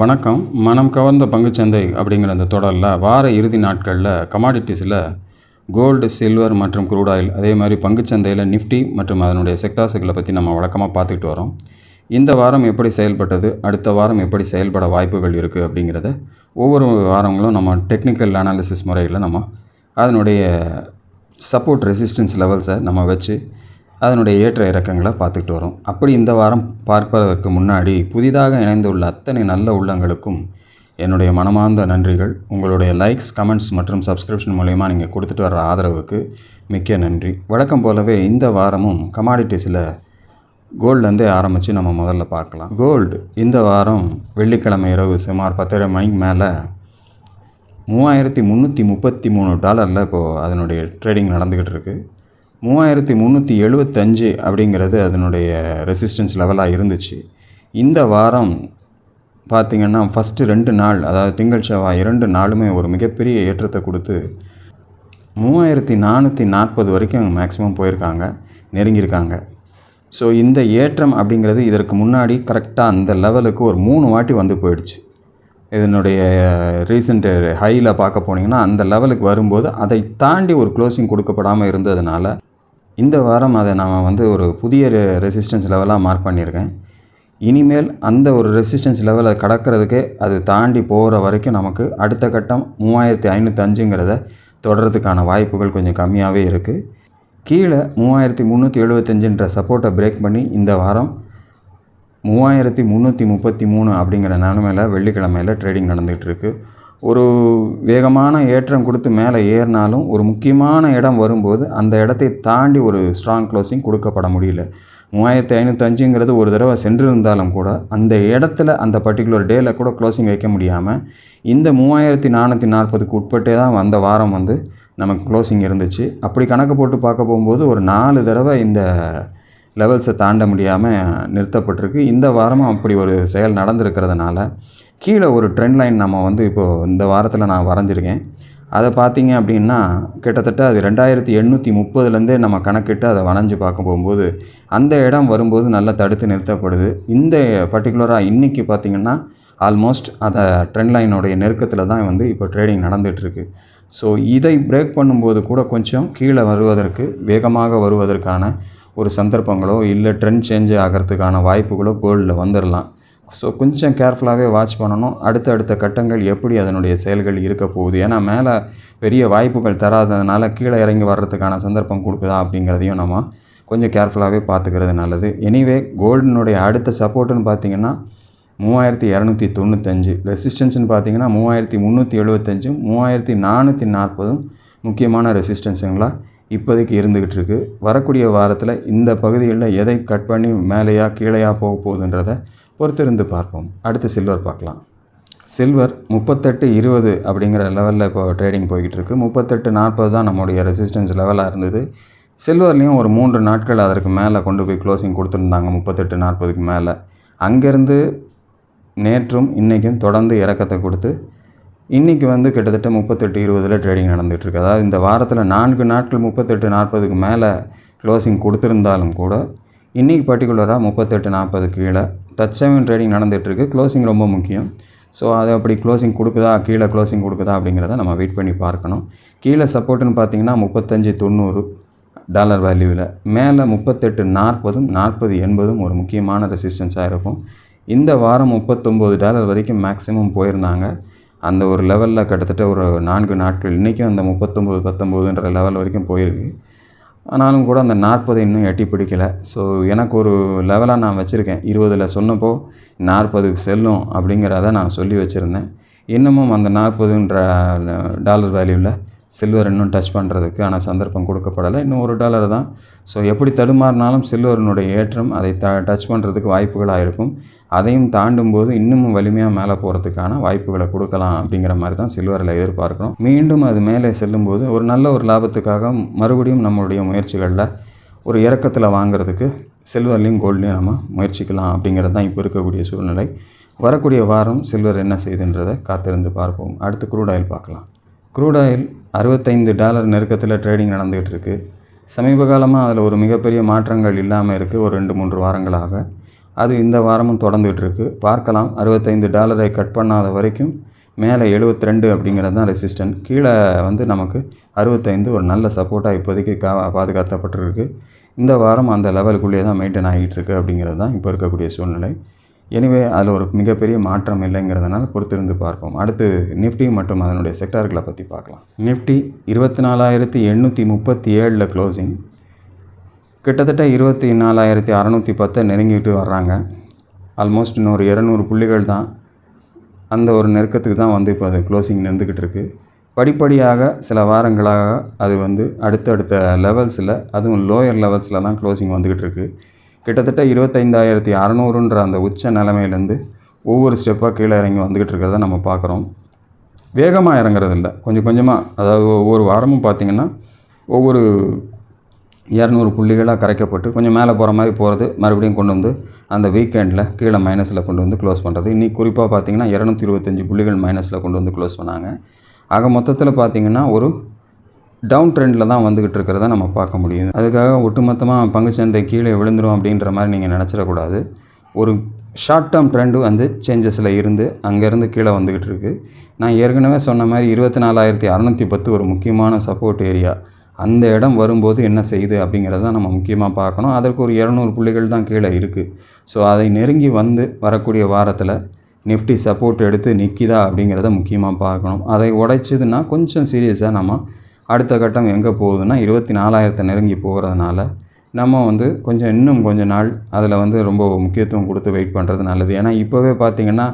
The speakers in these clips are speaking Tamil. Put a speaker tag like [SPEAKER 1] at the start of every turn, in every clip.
[SPEAKER 1] வணக்கம். மனம் கவர்ந்த பங்குச்சந்தை அப்படிங்கிற அந்த தொடரில் வார இறுதி நாட்களில் கமாடிட்டிஸில் கோல்டு சில்வர் மற்றும் குரூட் ஆயில் அதே மாதிரி பங்குச்சந்தையில் நிஃப்டி மற்றும் அதனுடைய செக்டார்ஸுகளை பற்றி நம்ம வழக்கமாக பார்த்துக்கிட்டு வரோம். இந்த வாரம் எப்படி செயல்பட்டது அடுத்த வாரம் எப்படி செயல்பட வாய்ப்புகள் இருக்குது அப்படிங்கிறத ஒவ்வொரு வாரங்களும் நம்ம டெக்னிக்கல் அனாலிசிஸ் முறையில் நம்ம அதனுடைய சப்போர்ட் ரெசிஸ்டன்ஸ் லெவல்ஸை நம்ம வச்சு அதனுடைய ஏற்ற இறக்கங்களை பார்த்துக்கிட்டு வரோம். அப்படி இந்த வாரம் பார்ப்பதற்கு முன்னாடி புதிதாக இணைந்துள்ள அத்தனை நல்ல உள்ளங்களுக்கும் என்னுடைய மனமார்ந்த நன்றிகள். உங்களுடைய லைக்ஸ் கமெண்ட்ஸ் மற்றும் சப்ஸ்கிரிப்ஷன் மூலயமா நீங்கள் கொடுத்துட்டு வர்ற ஆதரவுக்கு மிக்க நன்றி. வழக்கம் போலவே இந்த வாரமும் கமாடிட்டிஸில் கோல்டுலேருந்தே ஆரம்பித்து நம்ம முதல்ல பார்க்கலாம். கோல்டு இந்த வாரம் வெள்ளிக்கிழமை இரவு சுமார் பத்தரை மணிக்கு மேலே மூவாயிரத்தி முந்நூற்றி முப்பத்தி மூணு டாலரில் இப்போது அதனுடைய ட்ரேடிங் நடந்துக்கிட்டு இருக்குது மூவாயிரத்தி முந்நூற்றி எழுபத்தஞ்சு அப்படிங்கிறது அதனுடைய ரெசிஸ்டன்ஸ் லெவலாக இருந்துச்சு. இந்த வாரம் பார்த்திங்கன்னா ஃபஸ்ட்டு ரெண்டு நாள் அதாவது திங்கள் செவ்வாய் இரண்டு நாளுமே ஒரு மிகப்பெரிய ஏற்றத்தை கொடுத்து மூவாயிரத்தி நானூற்றி நாற்பது வரைக்கும் மேக்ஸிமம் போயிருக்காங்க நெருங்கியிருக்காங்க. ஸோ இந்த ஏற்றம் அப்படிங்கிறது இதற்கு முன்னாடி கரெக்டாக அந்த லெவலுக்கு ஒரு மூணு வாட்டி வந்து போயிடுச்சு. இதனுடைய ரீசெண்ட் ஹையில் பார்க்க போனீங்கன்னா அந்த லெவலுக்கு வரும்போது அதை தாண்டி ஒரு க்ளோசிங் கொடுக்கப்படாமல் இருந்ததுனால இந்த வாரம் அதை நான் வந்து ஒரு புதிய ரெசிஸ்டன்ஸ் லெவலாக மார்க் பண்ணியிருக்கேன். இனிமேல் அந்த ஒரு ரெசிஸ்டன்ஸ் லெவலை கடக்கிறதுக்கே அது தாண்டி போகிற வரைக்கும் நமக்கு அடுத்த கட்டம் மூவாயிரத்தி ஐநூற்றி அஞ்சுங்கிறத தொடர்றதுக்கான வாய்ப்புகள் கொஞ்சம் கம்மியாகவே இருக்குது கீழே மூவாயிரத்தி முந்நூற்றி எழுபத்தஞ்சுன்ற சப்போர்ட்டை பிரேக் பண்ணி இந்த வாரம் மூவாயிரத்தி முந்நூற்றி முப்பத்தி மூணு அப்படிங்கிற நிலமையில் வெள்ளிக்கிழமையில் ட்ரேடிங் நடந்துகிட்டு இருக்கு ஒரு வேகமான ஏற்றம் கொடுத்து மேலே ஏறினாலும் ஒரு முக்கியமான இடம் வரும்போது அந்த இடத்தை தாண்டி ஒரு ஸ்ட்ராங் க்ளோசிங் கொடுக்கப்பட முடியல. மூவாயிரத்தி ஐநூற்றஞ்சுங்கிறது ஒரு தடவை சென்றிருந்தாலும் கூட அந்த இடத்துல அந்த பர்டிகுலர் டேயில் கூட க்ளோசிங் வைக்க முடியாமல் இந்த மூவாயிரத்தி நானூற்றி நாற்பதுக்கு உட்பட்டே தான் வந்த வாரம் வந்து நமக்கு க்ளோசிங் இருந்துச்சு. அப்படி கணக்கு போட்டு பார்க்க போகும்போது ஒரு நாலு தடவை இந்த லெவல்ஸை தாண்ட முடியாமல் நிறுத்தப்பட்டிருக்கு. இந்த வாரமும் அப்படி ஒரு செயல் நடந்திருக்கிறதுனால கீழே ஒரு ட்ரெண்ட் லைன் நம்ம வந்து இப்போது இந்த வாரத்தில் நான் வரைஞ்சிருக்கேன். அதை பார்த்தீங்க அப்படின்னா கிட்டத்தட்ட அது ரெண்டாயிரத்தி எண்ணூற்றி முப்பதுலேருந்தே நம்ம கணக்கிட்டு அதை வரைஞ்சி பார்க்க போகும்போது அந்த இடம் வரும்போது நல்லா தடுத்து நிறுத்தப்படுது. இந்த பர்டிகுலராக இன்றைக்கி பார்த்திங்கன்னா ஆல்மோஸ்ட் அதை ட்ரெண்ட் லைனுடைய நெருக்கத்தில் தான் வந்து இப்போ ட்ரேடிங் நடந்துகிட்ருக்கு. ஸோ இதை பிரேக் பண்ணும்போது கூட கொஞ்சம் கீழே வருவதற்கு வேகமாக வருவதற்கான ஒரு சந்தர்ப்பங்களோ இல்லை ட்ரெண்ட் சேஞ்ச் ஆகிறதுக்கான வாய்ப்புகளோ கோல்டில் வந்துடலாம் ஸோ கொஞ்சம் கேர்ஃபுல்லாகவே வாட்ச் பண்ணணும். அடுத்த அடுத்த கட்டங்கள் எப்படி அதனுடைய செயல்கள் இருக்க போகுது? ஏன்னா மேலே பெரிய வாய்ப்புகள் தராததுனால கீழே இறங்கி வர்றதுக்கான சந்தர்ப்பம் கொடுக்குதா அப்படிங்கிறதையும் நம்ம கொஞ்சம் கேர்ஃபுல்லாகவே பார்த்துக்கிறது நல்லது. எனிவே கோல்டினுடைய அடுத்த சப்போர்ட்டுன்னு பார்த்தீங்கன்னா மூவாயிரத்தி இரநூத்தி தொண்ணூத்தஞ்சு. ரெசிஸ்டன்ஸ்னு பார்த்தீங்கன்னா மூவாயிரத்தி முந்நூற்றி எழுபத்தஞ்சும் மூவாயிரத்தி நானூற்றி நாற்பதும் முக்கியமான ரெசிஸ்டன்ஸுங்களா இப்போதைக்கு இருந்துக்கிட்டு இருக்குது வரக்கூடிய வாரத்தில் இந்த பகுதிகளில் எதை கட் பண்ணி மேலேயா கீழேயா போக போகுதுன்றதை பொறுத்திருந்து பார்ப்போம். அடுத்து சில்வர் பார்க்கலாம். சில்வர் முப்பத்தெட்டு இருபது அப்படிங்கிற லெவலில் இப்போ ட்ரேடிங் போய்கிட்டு இருக்குது முப்பத்தெட்டு நாற்பது தான் நம்மளுடைய ரெசிஸ்டன்ஸ் லெவலாக இருந்தது. சில்வர்லேயும் ஒரு மூன்று நாட்கள் அதற்கு மேலே கொண்டு போய் க்ளோசிங் கொடுத்துருந்தாங்க முப்பத்தெட்டு நாற்பதுக்கு மேலே. அங்கேருந்து நேற்றும் இன்றைக்கும் தொடர்ந்து இறக்கத்தை கொடுத்து இன்றைக்கி வந்து கிட்டத்தட்ட முப்பத்தெட்டு இருபதில் ட்ரேடிங் நடந்துகிட்ருக்கு அதாவது இந்த வாரத்தில் நான்கு நாட்கள் முப்பத்தெட்டு நாற்பதுக்கு மேலே க்ளோசிங் கொடுத்துருந்தாலும் கூட இன்றைக்கி பர்டிகுலராக முப்பத்தெட்டு நாற்பது கீழே தற்சமயம் ட்ரேடிங் நடந்துகிட்ருக்கு க்ளோசிங் ரொம்ப முக்கியம். ஸோ அது அப்படி க்ளோசிங் கொடுக்குதா கீழே க்ளோசிங் கொடுக்குதா அப்படிங்கிறத நம்ம வெயிட் பண்ணி பார்க்கணும். கீழே சப்போர்ட்டுன்னு பார்த்தீங்கன்னா முப்பத்தஞ்சு தொண்ணூறு டாலர் வேல்யூவில் மேலே முப்பத்தெட்டு நாற்பதும் நாற்பது எண்பதும் ஒரு முக்கியமான ரெசிஸ்டன்ஸாக இருக்கும். இந்த வாரம் முப்பத்தொம்போது டாலர் வரைக்கும் மேக்ஸிமம் போயிருந்தாங்க. அந்த ஒரு லெவலில் கிட்டத்தட்ட ஒரு நான்கு நாட்கள். இன்றைக்கும் அந்த முப்பத்தொம்போது பத்தொம்போதுன்ற லெவல் வரைக்கும் போயிருக்கு. ஆனாலும் கூட அந்த நாற்பதை இன்னும் எட்டி பிடிக்கலை. ஸோ எனக்கு ஒரு லெவலாக நான் வச்சுருக்கேன். இருபதில் சொன்னப்போ நாற்பதுக்கு செல்லும் அப்படிங்கிறத நான் சொல்லி வச்சுருந்தேன். இன்னமும் அந்த நாற்பதுன்ற டாலர் வேல்யூவில் சில்வர் இன்னும் டச் பண்ணுறதுக்கு ஆனால் சந்தர்ப்பம் கொடுக்கப்படலை. இன்னும் ஒரு டாலர் தான். ஸோ எப்படி தடுமாறினாலும் சில்வரினுடைய ஏற்றம் அதை த டச் பண்ணுறதுக்கு வாய்ப்புகளாக இருக்கும். அதையும் தாண்டும் போது இன்னமும் வலிமையாக மேலே போகிறதுக்கான வாய்ப்புகளை கொடுக்கலாம் அப்படிங்கிற மாதிரி தான் சில்வரில் எதிர்பார்க்குறோம். மீண்டும் அது மேலே செல்லும்போது ஒரு நல்ல ஒரு லாபத்துக்காக மறுபடியும் நம்மளுடைய முயற்சிகளில் ஒரு இறக்கத்தில் வாங்குறதுக்கு சில்வர்லேயும் கோல்ட்லேயும் நம்ம முயற்சிக்கலாம் அப்படிங்கிறது தான் இப்போ இருக்கக்கூடிய சூழ்நிலை. வரக்கூடிய வாரம் சில்வர் என்ன செய்துன்றதை காத்திருந்து பார்ப்போம். அடுத்து குரூட் ஆயில் பார்க்கலாம். க்ரூட் ஆயில் அறுபத்தைந்து டாலர் நெருக்கத்தில் ட்ரேடிங் நடந்துகிட்டு இருக்குது சமீப காலமாக அதில் ஒரு மிகப்பெரிய மாற்றங்கள் இல்லாமல் இருக்குது ஒரு ரெண்டு மூன்று வாரங்களாக. அது இந்த வாரமும் தொடர்ந்துகிட்டு இருக்குது பார்க்கலாம் அறுபத்தைந்து டாலரை கட் பண்ணாத வரைக்கும் மேலே 72 ரெண்டு அப்படிங்கிறது தான் ரெசிஸ்டன்ட் கீழே வந்து நமக்கு அறுபத்தைந்து ஒரு நல்ல சப்போர்ட்டாக இப்போதைக்கு கா பாதுகாக்கப்பட்டிருக்கு இந்த வாரம் அந்த லெவலுக்குள்ளேயே தான் மெயின்டைன் ஆகிட்டு இருக்குது அப்படிங்கிறது தான் இப்போ இருக்கக்கூடிய சூழ்நிலை. எனிவே அதில் ஒரு மிகப்பெரிய மாற்றம் இல்லைங்கிறதுனால பொறுத்திருந்து பார்ப்போம். அடுத்து நிஃப்டி மற்றும் அதனுடைய செக்டார்களை பற்றி பார்க்கலாம். நிஃப்டி இருபத்தி நாலாயிரத்தி எண்ணூற்றி முப்பத்தி ஏழில் க்ளோசிங் கிட்டத்தட்ட இருபத்தி நாலாயிரத்தி அறநூற்றி பத்தை நெருங்கிட்டு வர்றாங்க. ஆல்மோஸ்ட் இன்னொரு இரநூறு புள்ளிகள் தான். அந்த ஒரு நெருக்கத்துக்கு தான் வந்து இப்போ அது க்ளோசிங் நின்றுக்கிட்டு இருக்குது படிப்படியாக சில வாரங்களாக அது வந்து அடுத்தடுத்த லெவல்ஸில் அதுவும் லோயர் லெவல்ஸில் தான் க்ளோசிங் வந்துக்கிட்டு இருக்குது கிட்டத்தட்ட இருபத்தைந்தாயிரத்தி அறநூறுன்ற அந்த உச்ச நிலைமையிலேருந்து ஒவ்வொரு ஸ்டெப்பாக கீழே இறங்கி வந்துக்கிட்டு இருக்கிறத நம்ம பார்க்குறோம். வேகமாக இறங்குறது இல்லை கொஞ்சம் கொஞ்சமாக அதாவது ஒவ்வொரு வாரமும் பார்த்திங்கன்னா ஒவ்வொரு இரநூறு புள்ளிகளாக கரைக்கப்பட்டு கொஞ்சம் மேலே போகிற மாதிரி போகிறது மறுபடியும் கொண்டு வந்து அந்த வீக்கெண்டில் கீழே மைனஸில் கொண்டு வந்து க்ளோஸ் பண்ணுறது. இன்றைக்கி குறிப்பாக பார்த்தீங்கன்னா இரநூத்தி இருபத்தஞ்சி புள்ளிகள் மைனஸில் கொண்டு வந்து க்ளோஸ் பண்ணாங்க. ஆக மொத்தத்தில் பார்த்தீங்கன்னா ஒரு டவுன் ட்ரெண்டில் தான் வந்துக்கிட்டு இருக்கிறத நம்ம பார்க்க முடியுது. அதுக்காக ஒட்டுமொத்தமாக பங்குச்சந்தை கீழே விழுந்துரும் அப்படின்ற மாதிரி நீங்கள் நினச்சிடக்கூடாது. ஒரு ஷார்ட் டேர்ம் ட்ரெண்டு வந்து சேஞ்சஸில் இருந்து அங்கேருந்து கீழே வந்துக்கிட்டு இருக்குது நான் ஏற்கனவே சொன்ன மாதிரி இருபத்தி நாலாயிரத்தி அறநூற்றி பத்து ஒரு முக்கியமான சப்போர்ட் ஏரியா அந்த இடம் வரும்போது என்ன செய்யுது அப்படிங்கிறத நம்ம முக்கியமாக பார்க்கணும். அதற்கு ஒரு இரநூறு புள்ளிகள் தான் கீழே இருக்குது ஸோ அதை நெருங்கி வந்து வரக்கூடிய வாரத்தில் நிஃப்டி சப்போர்ட் எடுத்து நிற்கிதா அப்படிங்கிறத முக்கியமாக பார்க்கணும். அதை உடைச்சதுன்னா கொஞ்சம் சீரியஸாக நம்ம அடுத்த கட்டம் எங்கே போகுதுன்னா இருபத்தி நாலாயிரத்தை நெருங்கி போகிறதுனால நம்ம வந்து கொஞ்சம் இன்னும் கொஞ்ச நாள் அதில் வந்து ரொம்ப முக்கியத்துவம் கொடுத்து வெயிட் பண்ணுறது நல்லது. ஏன்னா இப்போவே பார்த்திங்கன்னா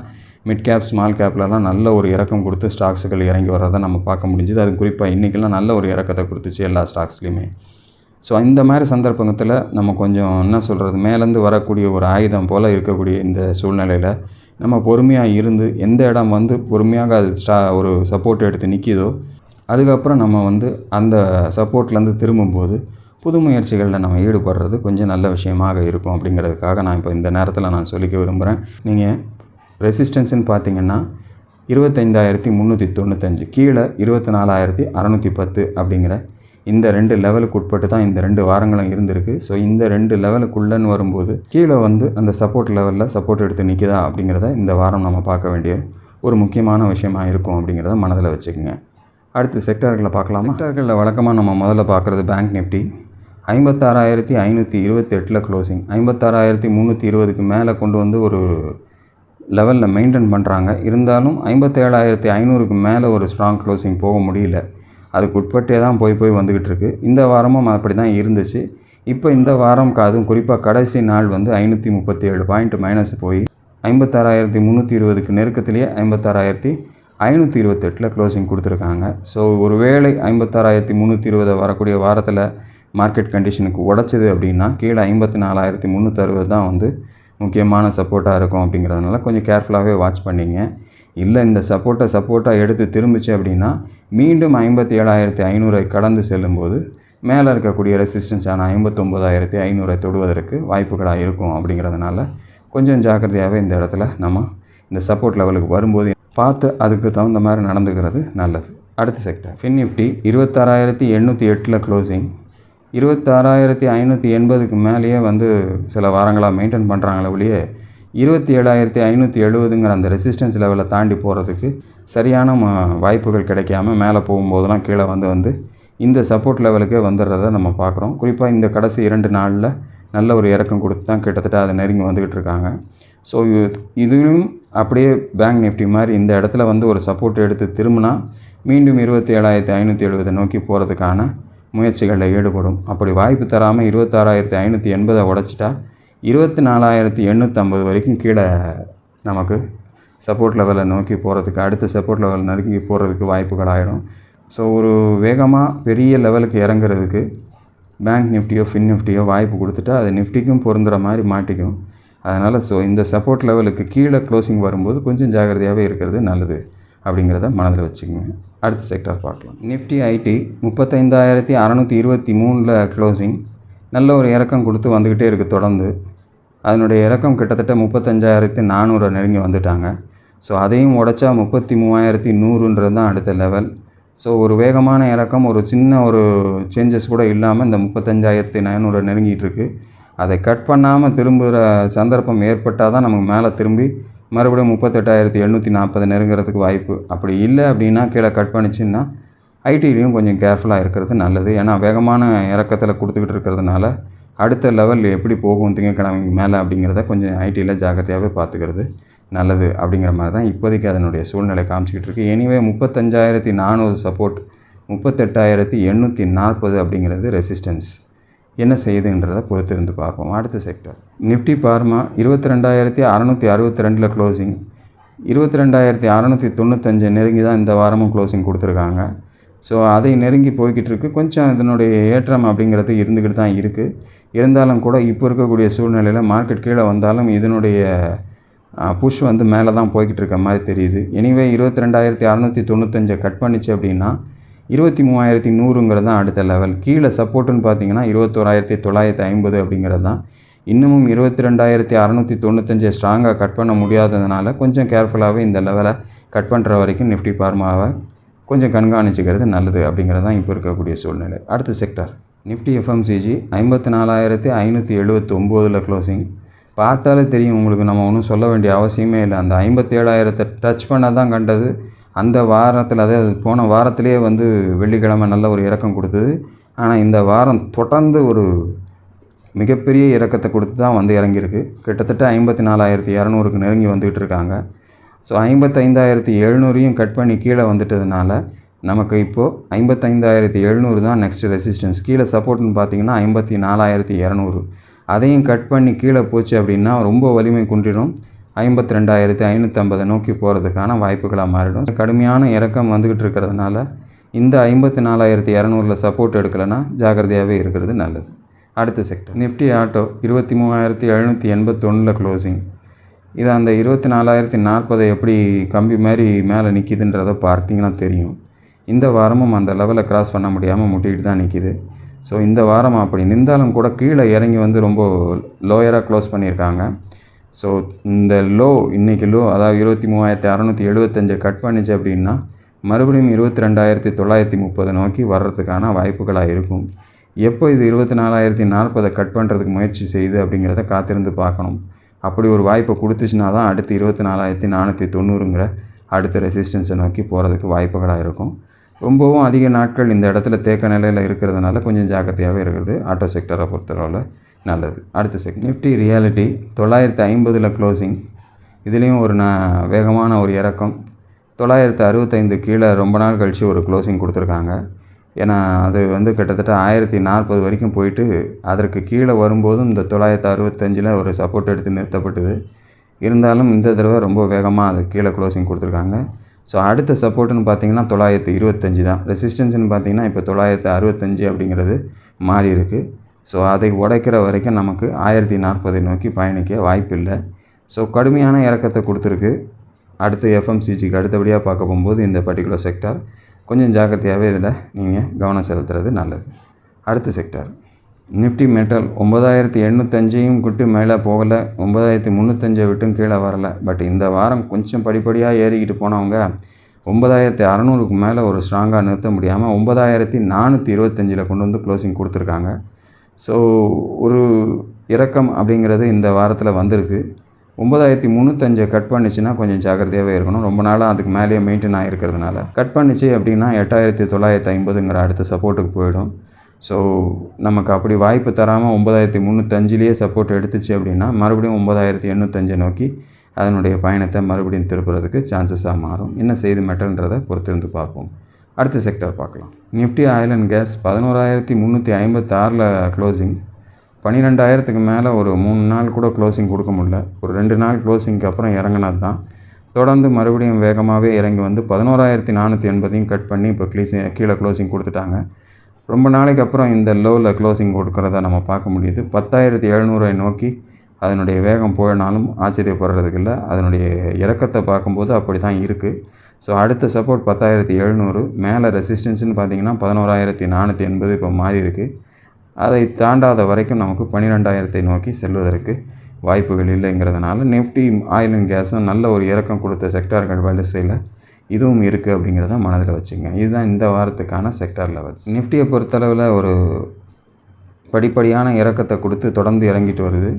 [SPEAKER 1] மிட் கேப் ஸ்மால் கேப்லலாம் நல்ல ஒரு இறக்கம் கொடுத்து ஸ்டாக்ஸுகள் இறங்கி வர்றதை நம்ம பார்க்க முடிஞ்சுது. அது குறிப்பாக இன்றைக்கெல்லாம் நல்ல ஒரு இறக்கத்தை கொடுத்துச்சு எல்லா ஸ்டாக்ஸ்லேயுமே. ஸோ இந்த மாதிரி சந்தர்ப்பத்தில் நம்ம கொஞ்சம் என்ன சொல்கிறது மேலேருந்து வரக்கூடிய ஒரு ஆயுதம் போல் இருக்கக்கூடிய இந்த சூழ்நிலையில் நம்ம பொறுமையாக இருந்து எந்த இடம் வந்து பொறுமையாக அது ஸ்டா ஒரு சப்போர்ட் எடுத்து நிற்கிதோ அதுக்கப்புறம் நம்ம வந்து அந்த சப்போர்ட்லேருந்து திரும்பும்போது புது முயற்சிகளில் நம்ம ஈடுபடுறது கொஞ்சம் நல்ல விஷயமாக இருக்கும் அப்படிங்கிறதுக்காக நான் இப்போ இந்த நேரத்தில் நான் சொல்லிக்க விரும்புகிறேன். நீங்கள் ரெசிஸ்டன்ஸுன்னு பார்த்தீங்கன்னா இருபத்தைந்தாயிரத்தி முந்நூற்றி தொண்ணூத்தஞ்சு கீழே இருபத்தி நாலாயிரத்தி அறநூற்றி பத்து அப்படிங்கிற இந்த ரெண்டு லெவலுக்கு உட்பட்டு தான் இந்த ரெண்டு வாரங்களும் இருந்திருக்கு. ஸோ இந்த ரெண்டு லெவலுக்குள்ளன்னு வரும்போது கீழே வந்து அந்த சப்போர்ட் லெவலில் சப்போர்ட் எடுத்து நிற்கிதா அப்படிங்கிறத இந்த வாரம் நம்ம பார்க்க வேண்டிய ஒரு முக்கியமான விஷயமாக இருக்கும் அப்படிங்கிறத மனதில் வச்சுக்கோங்க. அடுத்து செக்டார்களை பார்க்கலாம்? செக்டார்களில் வழக்கமாக நம்ம முதல்ல பார்க்குறது பேங்க் நிஃப்டி ஐம்பத்தாறாயிரத்தி ஐநூற்றி இருபத்தெட்டில் க்ளோசிங் ஐம்பத்தாறாயிரத்தி முந்நூற்றி இருபதுக்கு மேலே கொண்டு வந்து ஒரு லெவலில் மெயின்டைன் பண்ணுறாங்க இருந்தாலும் ஐம்பத்தேழாயிரத்தி ஐநூறுக்கு மேலே ஒரு ஸ்ட்ராங் க்ளோசிங் போக முடியல. அதுக்கு உட்பட்டே தான் போய் போய் வந்துக்கிட்டு இருக்குது இந்த வாரமும் அப்படி தான் இருந்துச்சு. இப்போ இந்த வாரம் அதுவும் குறிப்பாக கடைசி நாள் வந்து ஐநூற்றி முப்பத்தி ஏழு பாயிண்ட் மைனஸ் போய் ஐம்பத்தாறாயிரத்தி முந்நூற்றி இருபதுக்கு நெருக்கத்திலேயே ஐம்பத்தாறாயிரத்தி ஐநூற்றி இருபத்தெட்டில் க்ளோசிங் கொடுத்துருக்காங்க. ஸோ ஒருவேளை ஐம்பத்தாறாயிரத்தி முந்நூற்றி இருபது வரக்கூடிய வாரத்தில் மார்க்கெட் கண்டிஷனுக்கு உடச்சிது அப்படின்னா கீழே ஐம்பத்தி நாலாயிரத்தி முந்நூற்றறுபது தான் வந்து முக்கியமான சப்போர்ட்டாக இருக்கும் அப்படிங்கிறதுனால கொஞ்சம் கேர்ஃபுல்லாகவே வாட்ச் பண்ணிங்க. இல்லை இந்த சப்போர்ட்டை சப்போர்ட்டாக எடுத்து திரும்பிச்சு அப்படின்னா மீண்டும் ஐம்பத்தி ஏழாயிரத்தி ஐநூறை கடந்து செல்லும்போது மேலே இருக்கக்கூடிய ரெசிஸ்டன்ஸான ஐம்பத்தொம்போதாயிரத்தி ஐநூறை தொடுவதற்கு வாய்ப்புகளாக இருக்கும் அப்படிங்கிறதுனால கொஞ்சம் ஜாக்கிரதையாகவே இந்த இடத்துல நம்ம இந்த சப்போர்ட் லெவலுக்கு வரும்போது பார்த்து அதுக்கு தகுந்த மாதிரி நடந்துக்கிறது நல்லது. அடுத்த செக்டர் ஃபின் நிஃப்டி இருபத்தாறாயிரத்தி எண்ணூற்றி எட்டில் க்ளோசிங் இருபத்தாறாயிரத்தி ஐநூற்றி எண்பதுக்கு மேலேயே வந்து சில வாரங்களாக மெயின்டைன் பண்ணுறாங்களே ஒழிய இருபத்தி ஏழாயிரத்தி ஐநூற்றி எழுபதுங்கிற அந்த ரெசிஸ்டன்ஸ் லெவலை தாண்டி போகிறதுக்கு சரியான வாய்ப்புகள் கிடைக்காம மேலே போகும்போதெல்லாம் கீழே வந்து வந்து இந்த சப்போர்ட் லெவலுக்கே வந்துடுறத நம்ம பார்க்குறோம். குறிப்பாக இந்த கடைசி இரண்டு நாளில் நல்ல ஒரு இறக்கம் கொடுத்து தான் கிட்டத்தட்ட அதை நெருங்கி வந்துக்கிட்டு இருக்காங்க. ஸோ இதுவும் அப்படியே பேங்க் நிஃப்டி மாதிரி இந்த இடத்துல வந்து ஒரு சப்போர்ட் எடுத்து திரும்பினா மீண்டும் இருபத்தி ஏழாயிரத்தி ஐநூற்றி எழுபதை நோக்கி போகிறதுக்கான முயற்சிகளில் ஈடுபடும். அப்படி வாய்ப்பு தராமல் இருபத்தாறாயிரத்தி ஐநூற்றி எண்பதை உடச்சிட்டா இருபத்தி நாலாயிரத்தி எண்ணூற்றம்பது வரைக்கும் கீழே நமக்கு சப்போர்ட் லெவலை நோக்கி போகிறதுக்கு அடுத்த சப்போர்ட் லெவல் நறுக்கி போகிறதுக்கு வாய்ப்புகள் ஆகிடும் ஸோ ஒரு வேகமாக பெரிய லெவலுக்கு இறங்குறதுக்கு பேங்க் நிஃப்டியோ ஃபின் நிஃப்டியோ வாய்ப்பு கொடுத்துட்டா அது நிஃப்டிக்கும் பொருந்துகிற மாதிரி மாட்டிக்கும். அதனால் ஸோ இந்த சப்போர்ட் லெவலுக்கு கீழே க்ளோசிங் வரும்போது கொஞ்சம் ஜாக்கிரதையாகவே இருக்கிறது நல்லது அப்படிங்கிறத மனதில் வச்சுக்கோங்க. அடுத்த செக்டார் பார்க்கலாம். நிஃப்டி ஐடி முப்பத்தைந்தாயிரத்தி அறநூற்றி இருபத்தி மூணில் க்ளோசிங் நல்ல ஒரு இறக்கம் கொடுத்து வந்துக்கிட்டே இருக்குது தொடர்ந்து. அதனுடைய இறக்கம் கிட்டத்தட்ட முப்பத்தஞ்சாயிரத்தி நானூறை நெருங்கி வந்துட்டாங்க. ஸோ அதையும் உடச்சா முப்பத்தி மூவாயிரத்தி நூறுன்றது தான் அடுத்த லெவல் ஸோ ஒரு வேகமான இறக்கம் ஒரு சின்ன ஒரு சேஞ்சஸ் கூட இல்லாமல் இந்த முப்பத்தஞ்சாயிரத்தி நானூறை நெருங்கிட்டு இருக்குது அதை கட் பண்ணாமல் திரும்புகிற சந்தர்ப்பம் ஏற்பட்டால் தான் நமக்கு மேலே திரும்பி மறுபடியும் முப்பத்தெட்டாயிரத்தி எழுநூற்றி நாற்பது நெருங்கிறதுக்கு வாய்ப்பு அப்படி இல்லை அப்படின்னா கீழே கட் பண்ணிச்சுன்னா ஐடிலையும் கொஞ்சம் கேர்ஃபுல்லாக இருக்கிறது நல்லது. ஏன்னா வேகமான இறக்கத்தில் கொடுத்துக்கிட்டு இருக்கிறதுனால அடுத்த லெவல் எப்படி போகும் திங்கக்கிழமைக்கு மேலே அப்படிங்கிறத கொஞ்சம் ஐடியில் ஜாக்கிரதையாகவே பார்த்துக்கிறது நல்லது அப்படிங்கிற மாதிரி தான் இப்போதைக்கு அதனுடைய சூழ்நிலை காமிச்சிக்கிட்டு இருக்குது எனிவே முப்பத்தஞ்சாயிரத்தி நானூறு சப்போர்ட் முப்பத்தெட்டாயிரத்தி எண்ணூற்றி நாற்பது அப்படிங்கிறது ரெசிஸ்டன்ஸ் என்ன செய்யுதுன்றதை பொறுத்து இருந்து பார்ப்போம். அடுத்த செக்டர் நிஃப்டி பார்மா இருபத்தி ரெண்டாயிரத்தி அறநூற்றி அறுபத்தி ரெண்டில் க்ளோசிங் இருபத்தி ரெண்டாயிரத்தி அறநூற்றி தொண்ணூத்தஞ்சு நெருங்கி தான் இந்த வாரமும் க்ளோசிங் கொடுத்துருக்காங்க. ஸோ அதை நெருங்கி போய்கிட்டு இருக்கு. கொஞ்சம் இதனுடைய ஏற்றம் அப்படிங்கிறது இருந்துக்கிட்டு தான் இருக்குது இருந்தாலும் கூட இப்போ இருக்கக்கூடிய சூழ்நிலையில் மார்க்கெட் கீழே வந்தாலும் இதனுடைய புஷ் வந்து மேலே தான் போய்கிட்டு இருக்க மாதிரி தெரியுது. எனிவே இருபத்தி ரெண்டாயிரத்தி அறநூற்றி தொண்ணூத்தஞ்சை கட் பண்ணிச்சு அப்படின்னா இருபத்தி மூவாயிரத்தி நூறுங்கிறது தான் அடுத்த லெவல் கீழே சப்போர்ட்டுன்னு பார்த்தீங்கன்னா இருபத்தோராயிரத்தி தொள்ளாயிரத்தி ஐம்பது அப்படிங்கிறது தான். இன்னமும் இருபத்தி ரெண்டாயிரத்தி அறநூற்றி தொண்ணூத்தஞ்சை ஸ்ட்ராங்காக கட் பண்ண முடியாததுனால கொஞ்சம் கேர்ஃபுல்லாகவே இந்த லெவலை கட் பண்ணுற வரைக்கும் நிஃப்டி பார்மாவை கொஞ்சம் கண்காணிச்சிக்கிறது நல்லது அப்படிங்கிறது தான் இப்போ இருக்கக்கூடிய சூழ்நிலை. அடுத்த செக்டர் நிஃப்டி எஃப்எம்சிஜி ஐம்பத்தி நாலாயிரத்தி ஐநூற்றி எழுபத்தொம்போதில் க்ளோசிங் பார்த்தாலே தெரியும் உங்களுக்கு நம்ம ஒன்றும் சொல்ல வேண்டிய அவசியமே இல்லை. அந்த ஐம்பத்தேழாயிரத்தை டச் பண்ண தான் கண்டது. அந்த வாரத்தில் அதாவது போன வாரத்திலே வந்து வெள்ளிக்கிழமை நல்ல ஒரு இறக்கம் கொடுத்தது. ஆனால் இந்த வாரம் தொடர்ந்து ஒரு மிகப்பெரிய இறக்கத்தை கொடுத்து தான் வந்து இறங்கியிருக்கு. கிட்டத்தட்ட ஐம்பத்தி நாலாயிரத்தி இரநூறுக்கு நெருங்கி வந்துக்கிட்டு இருக்காங்க. ஸோ ஐம்பத்தைந்தாயிரத்தி எழுநூறையும் கட் பண்ணி கீழே வந்துட்டதுனால நமக்கு இப்போது ஐம்பத்தைந்தாயிரத்தி எழுநூறு தான் நெக்ஸ்ட் ரெசிஸ்டன்ஸ் கீழே சப்போர்ட்னு பார்த்தீங்கன்னா ஐம்பத்தி நாலாயிரத்தி இரநூறு. அதையும் கட் பண்ணி கீழே போச்சு அப்படின்னா ரொம்ப வலிமை குன்றிடும். ஐம்பத்தி ரெண்டாயிரத்தி ஐநூற்றம்பதை நோக்கி போகிறதுக்கான வாய்ப்புகளாக மாறிடும். கடுமையான இறக்கம் வந்துக்கிட்டு இருக்கிறதுனால இந்த ஐம்பத்தி நாலாயிரத்தி இரநூறில் சப்போர்ட் எடுக்கலைன்னா ஜாக்கிரதையாகவே இருக்கிறது நல்லது. அடுத்த செக்டர் நிஃப்டி ஆட்டோ இருபத்தி மூவாயிரத்தி எழுநூற்றி எண்பத்தொன்னில் க்ளோசிங் இது அந்த இருபத்தி நாலாயிரத்தி நாற்பதை எப்படி கம்பி மாதிரி மேலே நிற்கிதுன்றதை பார்த்தீங்கன்னா தெரியும். இந்த வாரமும் அந்த லெவலை கிராஸ் பண்ண முடியாமல் முட்டிக்கிட்டு தான் நிற்கிது ஸோ இந்த வாரம் அப்படி நின்றாலும் கூட கீழே இறங்கி வந்து ரொம்ப லோயராக க்ளோஸ் பண்ணியிருக்காங்க. ஸோ இந்த லோ இன்றைக்கி லோ அதாவது இருபத்தி மூவாயிரத்தி அறநூற்றி எழுபத்தஞ்சை கட் பண்ணிச்சு அப்படின்னா மறுபடியும் இருபத்தி ரெண்டாயிரத்தி தொள்ளாயிரத்தி முப்பதை நோக்கி வர்றதுக்கான வாய்ப்புகளாக இருக்கும். எப்போ இது இருபத்தி நாலாயிரத்தி நாற்பதை கட் பண்ணுறதுக்கு முயற்சி செய்யுது அப்படிங்கிறத காத்திருந்து பார்க்கணும். அப்படி ஒரு வாய்ப்பை கொடுத்துச்சுனா தான் அடுத்து இருபத்தி நாலாயிரத்தி நானூற்றி தொண்ணூறுங்கிற அடுத்த ரெசிஸ்டன்ஸை நோக்கி போகிறதுக்கு வாய்ப்புகளாக இருக்கும். ரொம்பவும் அதிக நாட்கள் இந்த இடத்துல தேக்க நிலையில் இருக்கிறதுனால கொஞ்சம் ஜாக்கிரதையாகவே இருக்கிறது. ஆட்டோ செக்டரை பொறுத்தளவில். நல்லது. அடுத்த செக் நிஃப்டி ரியாலிட்டி தொள்ளாயிரத்து ஐம்பதில் க்ளோசிங் இதுலேயும் ஒரு நான் வேகமான ஒரு இறக்கம். தொள்ளாயிரத்து அறுபத்தைந்து கீழே ரொம்ப நாள் கழித்து ஒரு க்ளோசிங் கொடுத்துருக்காங்க. ஏன்னா அது வந்து கிட்டத்தட்ட ஆயிரத்தி நாற்பது வரைக்கும் போயிட்டு அதற்கு கீழே வரும்போதும் இந்த தொள்ளாயிரத்து அறுபத்தஞ்சில் ஒரு சப்போர்ட் எடுத்து நிறுத்தப்பட்டது. இருந்தாலும் இந்த தடவை ரொம்ப வேகமாக அது கீழே க்ளோசிங் கொடுத்துருக்காங்க. ஸோ அடுத்த சப்போர்ட்டுன்னு பார்த்தீங்கன்னா தொள்ளாயிரத்து இருபத்தஞ்சி தான். ரெசிஸ்டன்ஸ்னு பார்த்தீங்கன்னா இப்போ தொள்ளாயிரத்து அறுபத்தஞ்சி அப்படிங்கிறது மாறி இருக்குது ஸோ அதை உடைக்கிற வரைக்கும் நமக்கு ஆயிரத்தி நாற்பதை நோக்கி பயணிக்க வாய்ப்பில்லை. ஸோ கடுமையான இறக்கத்தை கொடுத்துருக்கு. அடுத்து எஃப்எம்சிஜிக்கு அடுத்தபடியாக பார்க்க போகும்போது இந்த பர்டிகுலர் செக்டார் கொஞ்சம் ஜாக்கிரதையாகவே இதில் நீங்கள் கவனம் செலுத்துறது நல்லது. அடுத்த செக்டார் நிஃப்டி மெட்டல் ஒம்பதாயிரத்தி எண்ணூத்தஞ்சையும் விட்டு மேலே போகலை. ஒம்பதாயிரத்தி முந்நூற்றஞ்சை விட்டும் கீழே வரலை. பட் இந்த வாரம் கொஞ்சம் படிப்படியாக ஏறிக்கிட்டு போனவங்க ஒம்பதாயிரத்தி அறநூறுக்கு மேலே ஒரு ஸ்ட்ராங்காக நிறுத்த முடியாமல் ஒம்பதாயிரத்தி நானூற்றி இருபத்தஞ்சில் கொண்டு வந்து க்ளோசிங் கொடுத்துருக்காங்க. ஸோ ஒரு இறக்கம் அப்படிங்கிறது இந்த வாரத்தில் வந்திருக்கு. ஒம்பதாயிரத்தி முந்நூற்றஞ்சை கட் பண்ணிச்சுன்னா கொஞ்சம் ஜாக்கிரதையாகவே இருக்கணும். ரொம்ப நாளாக அதுக்கு மேலேயே மெயின்டைன் ஆகிருக்கிறதுனால கட் பண்ணிச்சு அப்படின்னா எட்டாயிரத்தி தொள்ளாயிரத்தி ஐம்பதுங்கிற அடுத்த சப்போர்ட்டுக்கு போயிடும். ஸோ நமக்கு அப்படி வாய்ப்பு தராமல் ஒம்பதாயிரத்தி முந்நூற்றஞ்சிலேயே சப்போர்ட் எடுத்துச்சு அப்படின்னா மறுபடியும் ஒம்பதாயிரத்தி எண்ணூற்றஞ்சை நோக்கி அதனுடைய பயணத்தை மறுபடியும் திருப்புறதுக்கு சான்சஸாக மாறும். என்ன செய்து மெட்டல்ன்றதை பொறுத்திருந்து பார்ப்போம். அடுத்த செக்டர் பார்க்கலாம். நிஃப்டி ஆயில் அண்ட் கேஸ் பதினோராயிரத்தி முந்நூற்றி ஐம்பத்தாறில் க்ளோசிங் பன்னிரெண்டாயிரத்துக்கு மேலே ஒரு மூணு நாள் கூட க்ளோசிங் கொடுக்க முடியல. ஒரு ரெண்டு நாள் க்ளோசிங்க்கு அப்புறம் இறங்கினது தான் தொடர்ந்து மறுபடியும் வேகமாகவே இறங்கி வந்து பதினோராயிரத்தி நானூற்றி எண்பதையும் கட் பண்ணி இப்போ க்ளீசிங் கீழே க்ளோசிங் கொடுத்துட்டாங்க. ரொம்ப நாளைக்கு அப்புறம் இந்த லோவில் க்ளோசிங் கொடுக்குறத நம்ம பார்க்க முடியுது. பத்தாயிரத்தி எழுநூறை நோக்கி அதனுடைய வேகம் போயினாலும் ஆச்சரியப்படுறதுக்கு இல்லை. அதனுடைய இறக்கத்தை பார்க்கும்போது அப்படி தான் இருக்குது ஸோ அடுத்த சப்போர்ட் பத்தாயிரத்தி எழுநூறு மேலே ரெசிஸ்டன்ஸ்னு பார்த்தீங்கன்னா பதினோராயிரத்தி நானூற்றி எண்பது இப்போ மாறி இருக்குது அதை தாண்டாத வரைக்கும் நமக்கு பன்னிரெண்டாயிரத்தை நோக்கி செல்வதற்கு வாய்ப்புகள் இல்லைங்கிறதுனால நிஃப்டி ஆயில் அண்ட் கேஸும் நல்ல ஒரு இறக்கம் கொடுத்த செக்டார்கள் வரிசையில் இதுவும் இருக்குது அப்படிங்கிறத மனதில் வச்சுங்க. இதுதான் இந்த வாரத்துக்கான செக்டார் லெவல்ஸ் நிஃப்டியை பொறுத்தளவில் ஒரு படிப்படியான இறக்கத்தை கொடுத்து தொடர்ந்து இறங்கிட்டு வருது.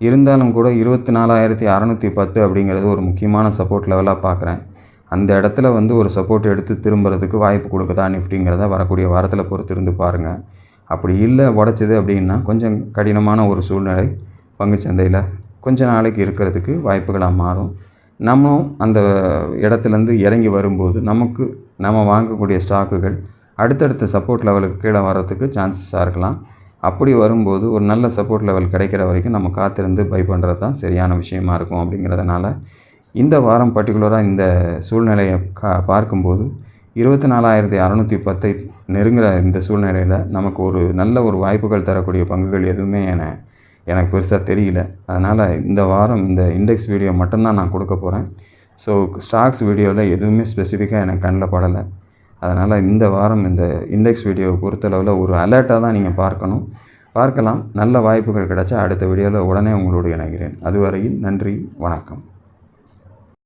[SPEAKER 1] இருந்தாலும் கூட இருபத்தி நாலாயிரத்தி அறநூற்றி பத்து அப்படிங்கிறது ஒரு முக்கியமான சப்போர்ட் லெவலாக பார்க்குறேன் அந்த இடத்துல வந்து ஒரு சப்போர்ட் எடுத்து திரும்புறதுக்கு வாய்ப்பு கொடுக்குதா நிஃப்டிங்கிறத வரக்கூடிய வாரத்தில் பொறுத்து இருந்து பாருங்கள் அப்படி இல்லை உடச்சிது அப்படின்னா கொஞ்சம் கடினமான ஒரு சூழ்நிலை பங்குச்சந்தையில் கொஞ்ச நாளைக்கு இருக்கிறதுக்கு வாய்ப்புகளாக மாறும். நம்மளும் அந்த இடத்துலேருந்து இறங்கி வரும்போது நமக்கு நம்ம வாங்கக்கூடிய ஸ்டாக்குகள் அடுத்தடுத்த சப்போர்ட் லெவலுக்கு கீழே வர்றதுக்கு சான்சஸாக இருக்கலாம். அப்படி வரும்போது ஒரு நல்ல சப்போர்ட் லெவல் கிடைக்கிற வரைக்கும் நம்ம காத்திருந்து பை பண்ணுறது தான் சரியான விஷயமா இருக்கும் அப்படிங்கிறதுனால இந்த வாரம் பர்டிகுலராக இந்த சூழ்நிலையை கா பார்க்கும்போது இருபத்தி நாலாயிரத்தி அறநூற்றி பத்தை நெருங்குற இந்த சூழ்நிலையில் நமக்கு ஒரு நல்ல ஒரு வாய்ப்புகள் தரக்கூடிய பங்குகள் எதுவுமே என எனக்கு பெருசாக தெரியல. அதனால் இந்த வாரம் இந்த இண்டெக்ஸ் வீடியோ மட்டும்தான் நான் கொடுக்க போகிறேன் ஸோ ஸ்டாக்ஸ் வீடியோவில் எதுவுமே ஸ்பெசிஃபிக்காக எனக்கு கண்ணில் படலை. அதனால் இந்த வாரம் இந்த இண்டெக்ஸ் வீடியோவை பொறுத்தளவில் ஒரு அலர்ட்டாக தான் நீங்கள் பார்க்கணும். பார்க்கலாம். நல்ல வாய்ப்புகள் கிடைச்சா அடுத்த வீடியோவில் உடனே உங்களோடு இணைகிறேன். அதுவரையில் நன்றி வணக்கம்.